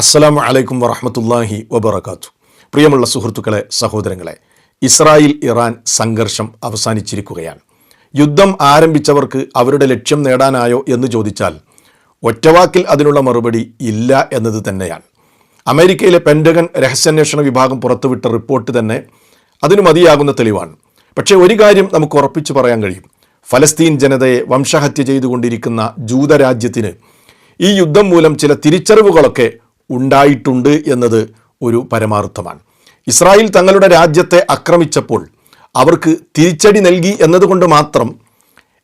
അസ്സലാമു അലൈക്കും വറഹമത്തല്ലാഹി വബർക്കാത്തു പ്രിയമുള്ള സുഹൃത്തുക്കളെ സഹോദരങ്ങളെ ഇസ്രായേൽ ഇറാൻ സംഘർഷം അവസാനിച്ചിരിക്കുകയാണ്. യുദ്ധം ആരംഭിച്ചവർക്ക് അവരുടെ ലക്ഷ്യം നേടാനായോ എന്ന് ചോദിച്ചാൽ ഒറ്റവാക്കിൽ അതിനുള്ള മറുപടി ഇല്ല എന്നത് തന്നെയാണ്. അമേരിക്കയിലെ പെൻഡഗൻ രഹസ്യാന്വേഷണ വിഭാഗം പുറത്തുവിട്ട റിപ്പോർട്ട് തന്നെ അതിന് മതിയാകുന്ന തെളിവാണ്. പക്ഷേ ഒരു കാര്യം നമുക്ക് ഉറപ്പിച്ചു പറയാൻ കഴിയും. ഫലസ്തീൻ ജനതയെ വംശഹത്യ ചെയ്തുകൊണ്ടിരിക്കുന്ന ജൂതരാജ്യത്തിന് ഈ യുദ്ധം മൂലം ചില തിരിച്ചറിവുകളൊക്കെ ഉണ്ടായിട്ടുണ്ട് എന്നത് ഒരു പരമാർത്ഥമാണ്. ഇസ്രായേൽ തങ്ങളുടെ രാജ്യത്തെ ആക്രമിച്ചപ്പോൾ അവർക്ക് തിരിച്ചടി നൽകി എന്നതുകൊണ്ട് മാത്രം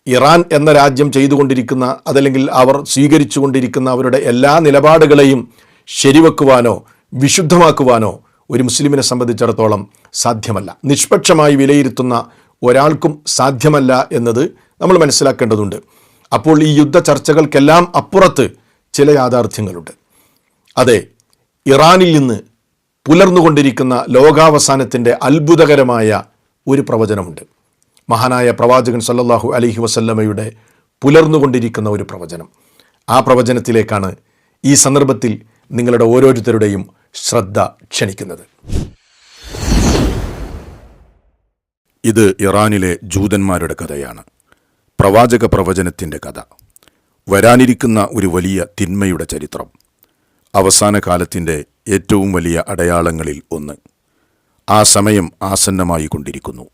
ഇറാൻ എന്ന രാജ്യം ചെയ്തുകൊണ്ടിരിക്കുന്ന അതല്ലെങ്കിൽ അവർ സ്വീകരിച്ചുകൊണ്ടിരിക്കുന്ന അവരുടെ എല്ലാ നിലപാടുകളെയും ശരിവെക്കുവാനോ വിശുദ്ധമാക്കുവാനോ ഒരു മുസ്ലിമിനെ സംബന്ധിച്ചിടത്തോളം സാധ്യമല്ല. നിഷ്പക്ഷമായി വിലയിരുത്തുന്ന ഒരാൾക്കും സാധ്യമല്ല എന്നത് നമ്മൾ മനസ്സിലാക്കേണ്ടതുണ്ട്. അപ്പോൾ ഈ യുദ്ധ ചർച്ചകൾക്കെല്ലാം അപ്പുറത്ത് ചില യാഥാർത്ഥ്യങ്ങളുണ്ട്. അതെ ഇറാനിൽ നിന്ന് പുലർന്നുകൊണ്ടിരിക്കുന്ന ലോകാവസാനത്തിന്റെ അത്ഭുതകരമായ ഒരു പ്രവചനമുണ്ട്. മഹാനായ പ്രവാചകൻ സല്ലാഹു അലഹി വസല്ലമയുടെ പുലർന്നുകൊണ്ടിരിക്കുന്ന ഒരു പ്രവചനം. ആ പ്രവചനത്തിലേക്കാണ് ഈ സന്ദർഭത്തിൽ നിങ്ങളുടെ ഓരോരുത്തരുടെയും ശ്രദ്ധ ക്ഷണിക്കുന്നത്. ഇത് ഇറാനിലെ ജൂതന്മാരുടെ കഥയാണ്. പ്രവാചക പ്രവചനത്തിന്റെ കഥ. വരാനിരിക്കുന്ന ഒരു വലിയ തിന്മയുടെ ചരിത്രം. അവസാന കാലത്തിന്റെ ഏറ്റവും വലിയ അടയാളങ്ങളിൽ ഒന്ന്. ആ സമയം ആസന്നമായി കൊണ്ടിരിക്കുന്നു.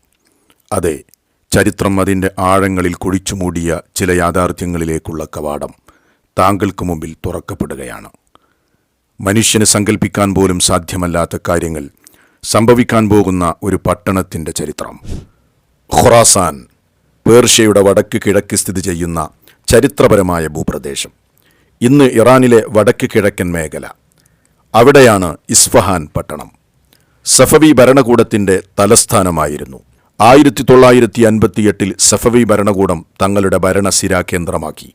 അതെ ചരിത്രം അതിന്റെ ആഴങ്ങളിൽ കുഴിച്ചു മൂടിയ ചില യാഥാർത്ഥ്യങ്ങളിലേക്കുള്ള കവാടം താങ്കൾക്ക് മുമ്പിൽ തുറക്കപ്പെടുകയാണ്. മനുഷ്യന് സങ്കല്പിക്കാൻ പോലും സാധ്യമല്ലാത്ത കാര്യങ്ങൾ സംഭവിക്കാൻ പോകുന്ന ഒരു പട്ടണത്തിന്റെ ചരിത്രം. ഖുറാസാൻ പേർഷ്യയുടെ വടക്ക് കിഴക്ക് സ്ഥിതി ചെയ്യുന്ന ചരിത്രപരമായ ഭൂപ്രദേശം. ഇന്ന് ഇറാനിലെ വടക്ക് കിഴക്കൻ മേഖല. അവിടെയാണ് ഇസ്ഫഹാൻ പട്ടണം. സഫവി ഭരണകൂടത്തിന്റെ തലസ്ഥാനമായിരുന്നു. ആയിരത്തി തൊള്ളായിരത്തി അൻപത്തിയെട്ടിൽ സഫവി ഭരണകൂടം തങ്ങളുടെ ഭരണസിരാ കേന്ദ്രമാക്കി.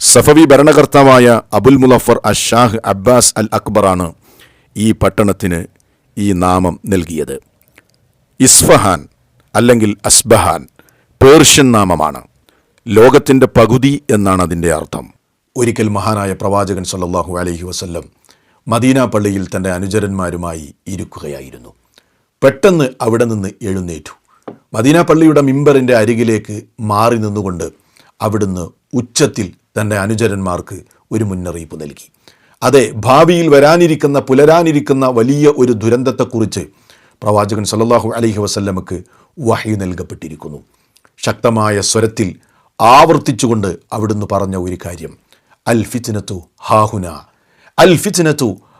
സഫവി ഭരണകർത്താവായ അബുൽ മുലഫർ അഷാഹ് അബ്ബാസ് അൽ അക്ബറാണ് ഈ പട്ടണത്തിന് ഈ നാമം നൽകിയത്. ഇസ്ഫഹാൻ അല്ലെങ്കിൽ അസ്ബഹാൻ പേർഷ്യൻ നാമമാണ്. ലോകത്തിന്റെ പകുതി എന്നാണ് അതിന്റെ അർത്ഥം. ഒരിക്കൽ മഹാനായ പ്രവാചകൻ സല്ലാഹു അലഹി വസ്ല്ലം മദീന പള്ളിയിൽ തന്റെ അനുചരന്മാരുമായി ഇരിക്കുകയായിരുന്നു. പെട്ടെന്ന് അവിടെ നിന്ന് എഴുന്നേറ്റു. മദീന പള്ളിയുടെ മിമ്പറിന്റെ അരികിലേക്ക് മാറി നിന്നുകൊണ്ട് അവിടുന്ന് ഉച്ചത്തിൽ തന്റെ അനുചരന്മാർക്ക് ഒരു മുന്നറിയിപ്പ് നൽകി. അതെ ഭാവിയിൽ വരാനിരിക്കുന്ന പുലരാനിരിക്കുന്ന വലിയ ഒരു ദുരന്തത്തെക്കുറിച്ച് പ്രവാചകൻ സല്ലാഹു അലഹി വസല്ലമക്ക് വഹി നൽകപ്പെട്ടിരിക്കുന്നു. ശക്തമായ സ്വരത്തിൽ ആവർത്തിച്ചുകൊണ്ട് അവിടുന്ന് പറഞ്ഞ ഒരു കാര്യം. അൽ ഹാഹുന. അൽ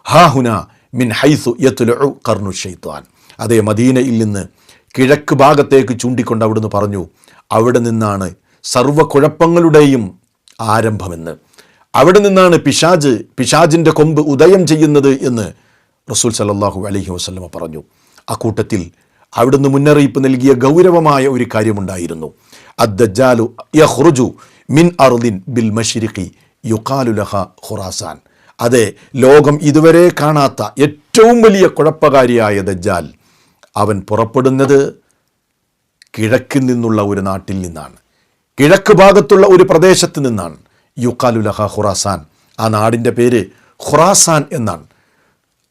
ഹാഹുന മിൻ ഹൈസു യത്തുലു കർണു ഷെയ്ത്താൻ അതേ മദീനയിൽ നിന്ന് കിഴക്ക് ഭാഗത്തേക്ക് ചൂണ്ടിക്കൊണ്ട് അവിടുന്ന് പറഞ്ഞു അവിടെ നിന്നാണ് സർവ കുഴപ്പങ്ങളുടെയും ആരംഭമെന്ന്. അവിടെ നിന്നാണ് പിശാജ് പിശാജിന്റെ കൊമ്പ് ഉദയം ചെയ്യുന്നത് എന്ന് റസൂൽ സല്ലല്ലാഹു അലഹി വസ്ലമ പറഞ്ഞു. അക്കൂട്ടത്തിൽ അവിടുന്ന് മുന്നറിയിപ്പ് നൽകിയ ഗൗരവമായ ഒരു കാര്യമുണ്ടായിരുന്നു. അദ്ദജാലു യഹ്റുജു മിൻ അർദിൻ ബിൽ മഷിരിഖി യുക്കാലു ലഹ ഖുറാസാൻ. അതെ ലോകം ഇതുവരെ കാണാത്ത ഏറ്റവും വലിയ കുഴപ്പകാരിയായ ദജ്ജാൽ അവൻ പുറപ്പെടുന്നത് കിഴക്കിൽ നിന്നുള്ള ഒരു നാട്ടിൽ നിന്നാണ്. കിഴക്ക് ഭാഗത്തുള്ള ഒരു പ്രദേശത്ത് നിന്നാണ് യുക്കാലുലഹ ഖുറാസാൻ. ആ നാടിന്റെ പേര് ഖുറാസാൻ എന്നാണ്.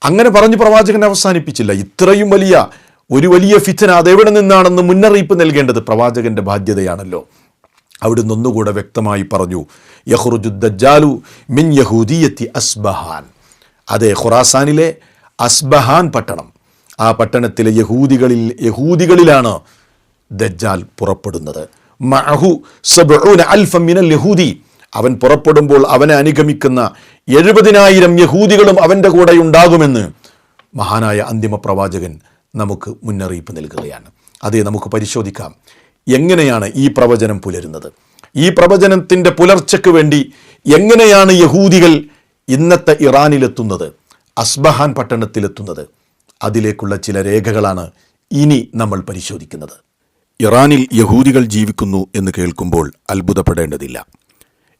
അങ്ങനെ പറഞ്ഞ് പ്രവാചകൻ അവസാനിപ്പിച്ചില്ല. ഇത്രയും വലിയ ഒരു വലിയ ഫിത്തന അതെവിടെ നിന്നാണെന്ന് മുന്നറിയിപ്പ് നൽകേണ്ടത് പ്രവാചകന്റെ ബാധ്യതയാണല്ലോ. അവിടുന്ന് ഒന്നുകൂടെ വ്യക്തമായി പറഞ്ഞു യഹ്റുജുദ്ദാലു മിൻ യഹൂദിയത്തി അസ്ബഹാൻ. അതെ ഖുറാസാനിലെ അസ്ബഹാൻ പട്ടണം. ആ പട്ടണത്തിലെ യഹൂദികളിൽ യഹൂദികളിലാണ് ദജ്ജാൽ പുറപ്പെടുന്നത്. മഅഹു സബ്ഊന അൽഫം മിനൽ യഹൂദി. അവൻ പുറപ്പെടുമ്പോൾ അവനെ അനുഗമിക്കുന്ന എഴുപതിനായിരം യഹൂദികളും അവന്റെ കൂടെ ഉണ്ടാകുമെന്ന് മഹാനായ അന്തിമ പ്രവാചകൻ നമുക്ക് മുന്നറിയിപ്പ് നൽകുകയാണ്. അതേ നമുക്ക് പരിശോധിക്കാം. എങ്ങനെയാണ് ഈ പ്രവചനം പുലരുന്നത്? ഈ പ്രവചനത്തിന്റെ പുലർച്ചയ്ക്ക് വേണ്ടി എങ്ങനെയാണ് യഹൂദികൾ ഇന്നത്തെ ഇറാനിലെത്തുന്നത് അസ്ബഹാൻ പട്ടണത്തിലെത്തുന്നത്? അതിലേക്കുള്ള ചില രേഖകളാണ് ഇനി നമ്മൾ പരിശോധിക്കുന്നത്. ഇറാനിൽ യഹൂദികൾ ജീവിക്കുന്നു എന്ന് കേൾക്കുമ്പോൾ അത്ഭുതപ്പെടേണ്ടതില്ല.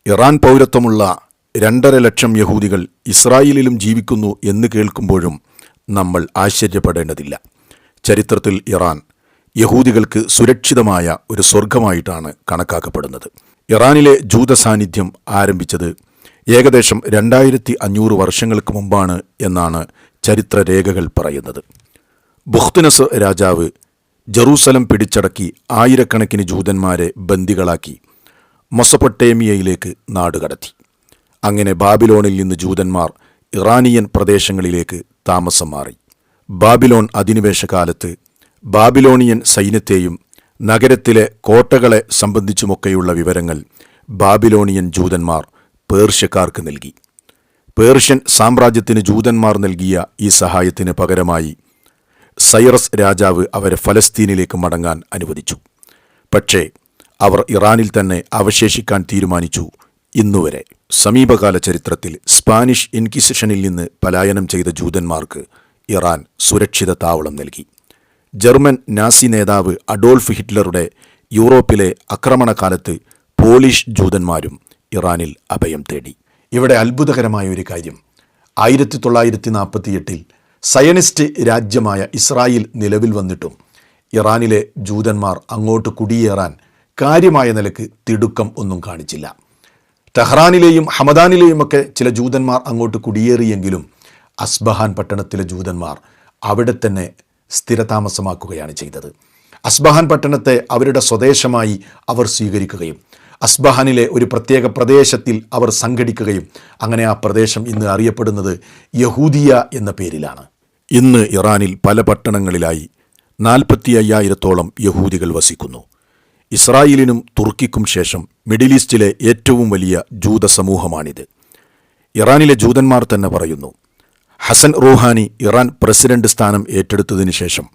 ഇറാൻ പൗരത്വമുള്ള രണ്ടര ലക്ഷം യഹൂദികൾ ഇസ്രായേലിലും ജീവിക്കുന്നു എന്ന് കേൾക്കുമ്പോഴും നമ്മൾ ആശ്ചര്യപ്പെടേണ്ടതില്ല. ചരിത്രത്തിൽ ഇറാൻ യഹൂദികൾക്ക് സുരക്ഷിതമായ ഒരു സ്വർഗമായിട്ടാണ് കണക്കാക്കപ്പെടുന്നത്. ഇറാനിലെ ജൂത സാന്നിധ്യം ആരംഭിച്ചത് ഏകദേശം രണ്ടായിരത്തി അഞ്ഞൂറ് വർഷങ്ങൾക്ക് മുമ്പാണ് എന്നാണ് ചരിത്രരേഖകൾ പറയുന്നത്. ബുഖ്തുനസ് രാജാവ് ജറൂസലം പിടിച്ചടക്കി ആയിരക്കണക്കിന് ജൂതന്മാരെ ബന്ദികളാക്കി മൊസപ്പൊട്ടേമിയയിലേക്ക് നാടുകടത്തി അങ്ങനെ ബാബിലോണിൽ നിന്ന് ജൂതന്മാർ ഇറാനിയൻ പ്രദേശങ്ങളിലേക്ക് താമസം മാറി. ബാബിലോൺ അധിനിവേശകാലത്ത് ബാബിലോണിയൻ സൈന്യത്തെയും നഗരത്തിലെ കോട്ടകളെ സംബന്ധിച്ചുമൊക്കെയുള്ള വിവരങ്ങൾ ബാബിലോണിയൻ ജൂതന്മാർ പേർഷ്യക്കാർക്ക് നൽകി. പേർഷ്യൻ സാമ്രാജ്യത്തിന് ജൂതന്മാർ നൽകിയ ഈ സഹായത്തിന് പകരമായി സൈറസ് രാജാവ് അവരെ ഫലസ്തീനിലേക്ക് മടങ്ങാൻ അനുവദിച്ചു. പക്ഷേ അവർ ഇറാനിൽ തന്നെ അവശേഷിക്കാൻ തീരുമാനിച്ചു. ഇന്നുവരെ സമീപകാല ചരിത്രത്തിൽ സ്പാനിഷ് ഇൻക്വിസിഷനിൽ നിന്ന് പലായനം ചെയ്ത ജൂതന്മാർക്ക് ഇറാൻ സുരക്ഷിത താവളം നൽകി. ജർമ്മൻ നാസി നേതാവ് അഡോൾഫ് ഹിറ്റ്ലറുടെ യൂറോപ്പിലെ ആക്രമണകാലത്ത് പോളിഷ് ജൂതന്മാരും ഇറാനിൽ അഭയം തേടി. ഇവിടെ അത്ഭുതകരമായ ഒരു കാര്യം. ആയിരത്തി തൊള്ളായിരത്തി നാൽപ്പത്തിയെട്ടിൽ സയനിസ്റ്റ് രാജ്യമായ ഇസ്രായേൽ നിലവിൽ വന്നിട്ടും ഇറാനിലെ ജൂതന്മാർ അങ്ങോട്ട് കുടിയേറാൻ കാര്യമായ നിലയ്ക്ക് തിടുക്കം ഒന്നും കാണിച്ചില്ല. ടെഹ്റാനിലെയും ഹമദാനിലെയുമൊക്കെ ചില ജൂതന്മാർ അങ്ങോട്ട് കുടിയേറിയെങ്കിലും അസ്ബഹാൻ പട്ടണത്തിലെ ജൂതന്മാർ അവിടെ തന്നെ സ്ഥിരതാമസമാക്കുകയാണ് ചെയ്തത്. അസ്ബഹാൻ പട്ടണത്തെ അവരുടെ സ്വദേശമായി അവർ സ്വീകരിക്കുകയും അസ്ബഹാനിലെ ഒരു പ്രത്യേക പ്രദേശത്തിൽ അവർ സംഘടിക്കുകയും അങ്ങനെ ആ പ്രദേശം ഇന്ന് അറിയപ്പെടുന്നത് യഹൂദിയ എന്ന പേരിലാണ്. ഇന്ന് ഇറാനിൽ പല പട്ടണങ്ങളിലായി നാൽപ്പത്തി അയ്യായിരത്തോളം യഹൂദികൾ വസിക്കുന്നു. ഇസ്രായേലിനും തുർക്കിക്കും ശേഷം മിഡിൽ ഈസ്റ്റിലെ ഏറ്റവും വലിയ ജൂത സമൂഹമാണിത്. ഇറാനിലെ ജൂതന്മാർ തന്നെ പറയുന്നു ഹസൻ റൂഹാനി ഇറാൻ പ്രസിഡന്റ് സ്ഥാനം ഏറ്റെടുത്തതിനു ശേഷം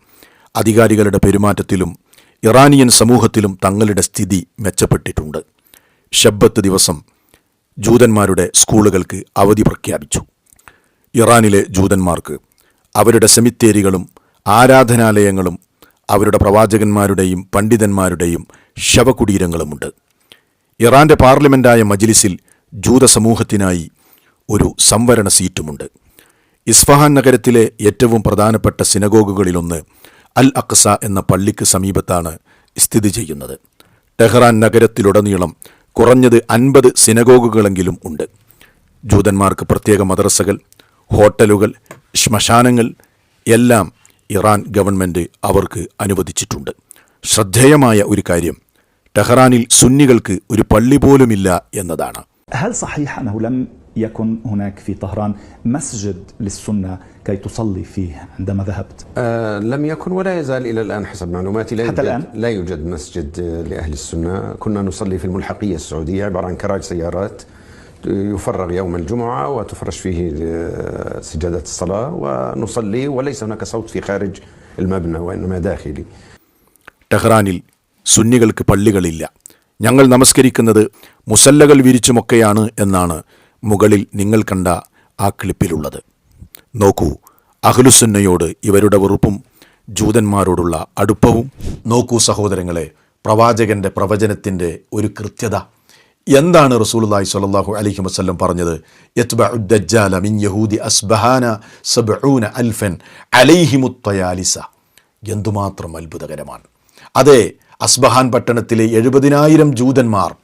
അധികാരികളുടെ പെരുമാറ്റത്തിലും ഇറാനിയൻ സമൂഹത്തിലും തങ്ങളുടെ സ്ഥിതി മെച്ചപ്പെട്ടിട്ടുണ്ട്. ഷബ്ബത്ത് ദിവസം ജൂതന്മാരുടെ സ്കൂളുകൾക്ക് അവധി പ്രഖ്യാപിച്ചു. ഇറാനിലെ ജൂതന്മാർക്ക് അവരുടെ സെമിത്തേരികളും ആരാധനാലയങ്ങളും അവരുടെ പ്രവാചകന്മാരുടെയും പണ്ഡിതന്മാരുടെയും ശവകുടീരങ്ങളുമുണ്ട്. ഇറാന്റെ പാർലമെന്റായ മജ്ലിസിൽ ജൂത സമൂഹത്തിനായി ഒരു സംവരണ സീറ്റുമുണ്ട്. ഇസ്ഫഹാൻ നഗരത്തിലെ ഏറ്റവും പ്രധാനപ്പെട്ട സിനഗോഗുകളിലൊന്ന് അൽ അക്സ എന്ന പള്ളിക്ക് സമീപത്താണ് സ്ഥിതി ചെയ്യുന്നത്. ടെഹ്റാൻ നഗരത്തിലുടനീളം കുറഞ്ഞത് അൻപത് സിനഗോഗുകളെങ്കിലും ഉണ്ട്. ജൂതന്മാർക്ക് പ്രത്യേക മദ്രസകൾ ഹോട്ടലുകൾ ശ്മശാനങ്ങൾ എല്ലാം ഇറാൻ ഗവൺമെന്റ് അവർക്ക് അനുവദിച്ചിട്ടുണ്ട്. ശ്രദ്ധേയമായ ഒരു കാര്യം ടെഹ്റാനിൽ സുന്നികൾക്ക് ഒരു പള്ളി പോലുമില്ല എന്നതാണ്. هل صحيح انه لم يكن هناك في طهران مسجد للسنه كي تصلي فيه عندما ذهبت؟ آه لم يكن ولا يزال الى الان حسب معلوماتي لا حتى يوجد الآن؟ لا يوجد مسجد آه، لاهل السنه، كنا نصلي في الملحقيه السعوديه عباره عن كراج سيارات آه، يفرغ يوم الجمعه وتفرش فيه آه، سجادات الصلاه ونصلي وليس هناك صوت في خارج المبنى وانما داخلي. ടെഹ്റാനിൽ സുന്നികൾക്ക് പള്ളികളില്ല ഞങ്ങൾ നമസ്കരിക്കുന്നത് മുസല്ലകൾ വിരിച്ചുമൊക്കെയാണ് എന്നാണ് മുകളിൽ നിങ്ങൾ കണ്ട ആ ക്ലിപ്പിലുള്ളത്. നോക്കൂ അഹ്ലുസുന്നയോട് ഇവരുടെ വെറുപ്പും ജൂതന്മാരോടുള്ള അടുപ്പവും. നോക്കൂ സഹോദരങ്ങളെ പ്രവാചകന്റെ പ്രവചനത്തിന്റെ ഒരു കൃത്യത. എന്താണ് റസൂലുള്ളാഹി സ്വല്ലല്ലാഹു അലൈഹി വസല്ലം പറഞ്ഞത്? ദജ്ജാല മിൻ യഹൂദി അസ്ബഹാന എന്തുമാത്രം അത്ഭുതകരമാണ്. അതെ അസ്ബഹാൻ പട്ടണത്തിലെ എഴുപതിനായിരം ജൂതന്മാർ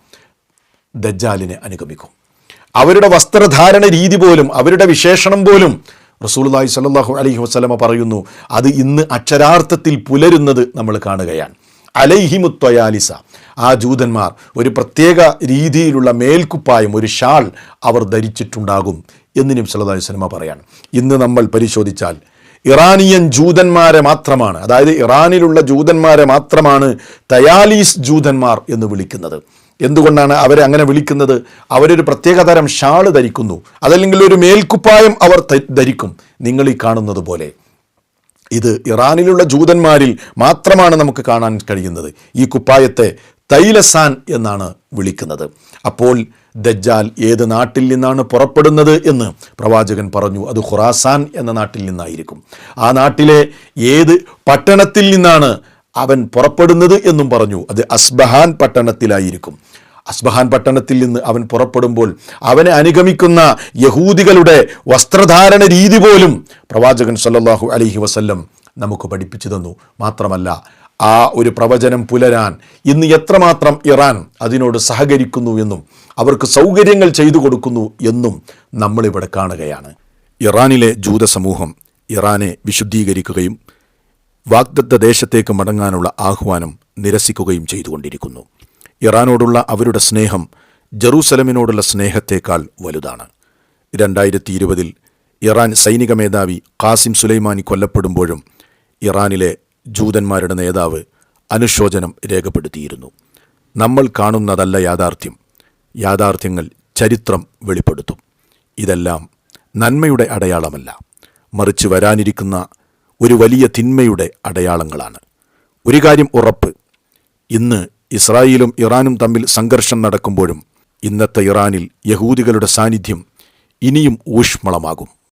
ദജ്ജാലിനെ അനുഗമിക്കും. അവരുടെ വസ്ത്രധാരണ രീതി പോലും അവരുടെ വിശേഷണം പോലും റസൂലുള്ളാഹി സ്വല്ലല്ലാഹു അലഹി വസ്ലമ പറയുന്നു അത് ഇന്ന് അക്ഷരാർത്ഥത്തിൽ പുലരുന്നത് നമ്മൾ കാണുകയാണ്. അലൈഹിമുത്വയാലിസ ആ ജൂതന്മാർ ഒരു പ്രത്യേക രീതിയിലുള്ള മേൽക്കുപ്പായം ഒരു ഷാൾ അവർ ധരിച്ചിട്ടുണ്ടാകും എന്ന് നബി സല്ലല്ലാഹു അലൈഹി വസല്ലമ പറയാണ്. ഇന്ന് നമ്മൾ പരിശോധിച്ചാൽ ഇറാനിയൻ ജൂതന്മാരെ മാത്രമാണ് അതായത് ഇറാനിലുള്ള ജൂതന്മാരെ മാത്രമാണ് തയാലീസ് ജൂതന്മാർ എന്ന് വിളിക്കുന്നത്. എന്തുകൊണ്ടാണ് അവരെ അങ്ങനെ വിളിക്കുന്നത്? അവരൊരു പ്രത്യേക തരം ഷാൾ ധരിക്കുന്നു. അതല്ലെങ്കിൽ ഒരു മേൽക്കുപ്പായം അവർ ധരിക്കും. നിങ്ങൾ ഈ കാണുന്നത് പോലെ. ഇത് ഇറാനിലുള്ള ജൂതന്മാരിൽ മാത്രമാണ് നമുക്ക് കാണാൻ കഴിയുന്നത്. ഈ കുപ്പായത്തെ തൈലസാൻ എന്നാണ് വിളിക്കുന്നത്. അപ്പോൾ ദജ്ജാൽ ഏത് നാട്ടിൽ നിന്നാണ് പുറപ്പെടുന്നത് എന്ന് പ്രവാചകൻ പറഞ്ഞു അത് ഖുറാസാൻ എന്ന നാട്ടിൽ നിന്നായിരിക്കും. ആ നാട്ടിലെ ഏത് പട്ടണത്തിൽ നിന്നാണ് അവൻ പുറപ്പെടുന്നത് എന്നും പറഞ്ഞു. അത് അസ്ബഹാൻ പട്ടണത്തിലായിരിക്കും. അസ്ബഹാൻ പട്ടണത്തിൽ നിന്ന് അവൻ പുറപ്പെടുമ്പോൾ അവനെ അനുഗമിക്കുന്ന യഹൂദികളുടെ വസ്ത്രധാരണ രീതി പോലും പ്രവാചകൻ സല്ലാഹു അലഹി വസല്ലം നമുക്ക് പഠിപ്പിച്ചു തന്നു. മാത്രമല്ല ആ ഒരു പ്രവചനം പുലരാൻ ഇന്ന് എത്രമാത്രം ഇറാൻ അതിനോട് സഹകരിക്കുന്നു എന്നും അവർക്ക് സൗകര്യങ്ങൾ ചെയ്തു കൊടുക്കുന്നു എന്നും നമ്മളിവിടെ കാണുകയാണ്. ഇറാനിലെ ജൂത സമൂഹം ഇറാനെ വിശുദ്ധീകരിക്കുകയും വാഗ്ദത്ത ദേശത്തേക്ക് മടങ്ങാനുള്ള ആഹ്വാനം നിരസിക്കുകയും ചെയ്തുകൊണ്ടിരിക്കുന്നു. ഇറാനോടുള്ള അവരുടെ സ്നേഹം ജറൂസലമിനോടുള്ള സ്നേഹത്തേക്കാൾ വലുതാണ്. രണ്ടായിരത്തി ഇരുപതിൽ ഇറാൻ സൈനിക മേധാവി ഖാസിം സുലൈമാനി കൊല്ലപ്പെടുമ്പോഴും ഇറാനിലെ ജൂതന്മാരുടെ നേതാവ് അനുശോചനം രേഖപ്പെടുത്തിയിരുന്നു. നമ്മൾ കാണുന്നതല്ല യാഥാർത്ഥ്യം. യാഥാർത്ഥ്യങ്ങൾ ചരിത്രം വെളിപ്പെടുത്തും. ഇതെല്ലാം നന്മയുടെ അടയാളമല്ല. മറിച്ച് വരാനിരിക്കുന്ന ഒരു വലിയ തിന്മയുടെ അടയാളങ്ങളാണ്. ഒരു കാര്യം ഉറപ്പ് ഇന്ന് ഇസ്രായേലും ഇറാനും തമ്മിൽ സംഘർഷം നടക്കുമ്പോഴും ഇന്നത്തെ ഇറാനിൽ യഹൂദികളുടെ സാന്നിധ്യം ഇനിയും ഊഷ്മളമാകും.